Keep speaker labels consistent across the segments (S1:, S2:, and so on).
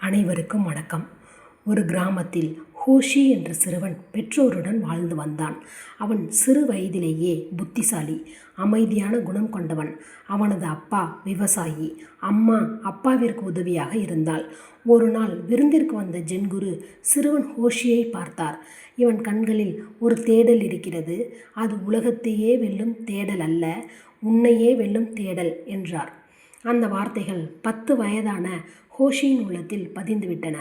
S1: அனைவருக்கும் வணக்கம். ஒரு கிராமத்தில் ஹோஷி என்ற சிறுவன் பெற்றோருடன் வாழ்ந்து வந்தான். அவன் சிறு வயதிலேயே புத்திசாலி அமைதியான குணம் கொண்டவன். அவனது அப்பா விவசாயி. அம்மா அப்பாவிற்கு உதவியாக இருந்தாள். ஒரு நாள் விருந்திற்கு வந்த ஜென்குரு சிறுவன் ஹோஷியை பார்த்தார். இவன் கண்களில் ஒரு தேடல் இருக்கிறது. அது உலகத்தையே வெல்லும் தேடல் அல்ல உன்னையே வெல்லும் தேடல் என்றார். அந்த வார்த்தைகள் பத்து வயதான ஹோஷியின் உள்ளத்தில் பதிந்துவிட்டன.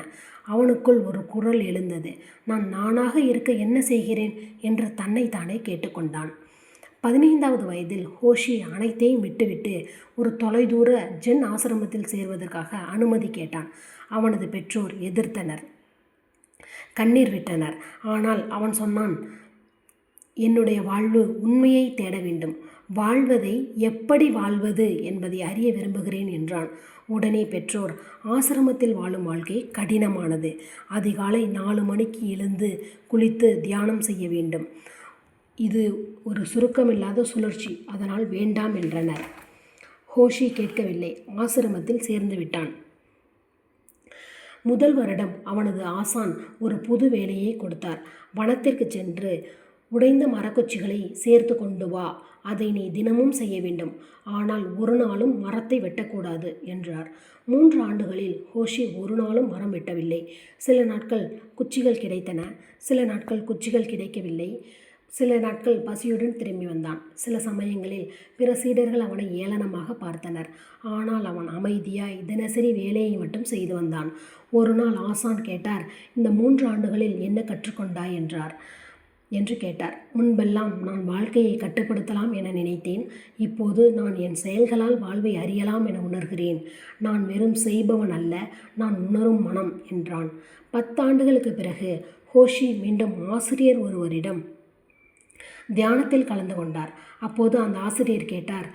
S1: அவனுக்குள் ஒரு குரல் எழுந்தது. நான் நானாக இருக்க என்ன செய்கிறேன்? என்று தன்னைத்தானே கேட்டுக்கொண்டான். பதினைந்தாவது வயதில் ஹோஷி அனைத்தையும் விட்டுவிட்டு ஒரு தொலைதூர ஜென் ஆசிரமத்தில் சேர்வதற்காக அனுமதி கேட்டான். அவனது பெற்றோர் எதிர்த்தனர். கண்ணீர் விட்டனர். ஆனால் அவன் சொன்னான் என்னுடைய வாழ்வு உண்மையை தேட வேண்டும். வாழ்வதை எப்படி வாழ்வது என்பதை அறிய விரும்புகிறேன் என்றான். உடனே பெற்றோர் ஆசிரமத்தில் வாழும் வாழ்க்கை கடினமானது. அதிகாலை நாலு மணிக்கு எழுந்து குளித்து தியானம் செய்ய வேண்டும். இது ஒரு சுருக்கமில்லாத சுழற்சி அதனால் வேண்டாம் என்றனர். ஹோஷி கேட்கவில்லை. ஆசிரமத்தில் சேர்ந்து விட்டான். முதல் வருடம் அவனது ஆசான் ஒரு புது வேலையை கொடுத்தார். வனத்திற்கு சென்று உடைந்த மரக்குச்சிகளை சேர்த்து கொண்டு வா. அதை நீ தினமும் செய்ய வேண்டும். ஆனால் ஒரு நாளும் மரத்தை வெட்டக்கூடாது என்றார். மூன்று ஆண்டுகளில் ஹோஷி ஒரு நாளும் மரம் வெட்டவில்லை. சில நாட்கள் குச்சிகள் கிடைத்தன. சில நாட்கள் குச்சிகள் கிடைக்கவில்லை. சில நாட்கள் பசியுடன் திரும்பி வந்தான். சில சமயங்களில் பிற சீடர்கள் அவனை ஏளனமாக பார்த்தனர். ஆனால் அவன் அமைதியாய் தினசரி வேலையை மட்டும் செய்து வந்தான். ஒரு நாள் ஆசான் கேட்டார் இந்த மூன்று ஆண்டுகளில் என்ன கற்றுக்கொண்டாய்? என்றார். என்று கேட்டார். முன்பெல்லாம் நான் வாழ்க்கையை கட்டுப்படுத்தலாம் என நினைத்தேன். இப்போது நான் என் செயல்களால் வாழ்வை அறியலாம் என உணர்கிறேன். நான் வெறும் செய்பவன் அல்ல நான் உணரும் மனம் என்றான். பத்தாண்டுகளுக்கு பிறகு ஹோஷி மீண்டும் ஆசிரியர் ஒருவரிடம் தியானத்தில் கலந்து கொண்டார். அப்போது அந்த ஆசிரியர் கேட்டார்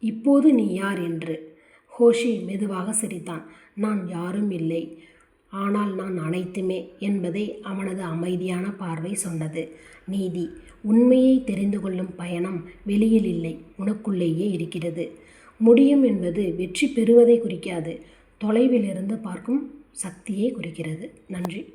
S1: இப்போது நீ யார்? என்று. ஹோஷி மெதுவாக சிரித்தான். நான் யாரும் இல்லை. ஆனால் நான் அனைத்துமே என்பதை அவனது அமைதியான பார்வை சொன்னது. நீதி உண்மையை தெரிந்து கொள்ளும் பயணம் வெளியில் இல்லை உனக்குள்ளேயே இருக்கிறது. முடியும் என்பது வெற்றி பெறுவதை குறிக்காது தொலைவிலிருந்து பார்க்கும் சக்தியை குறிக்கிறது. நன்றி.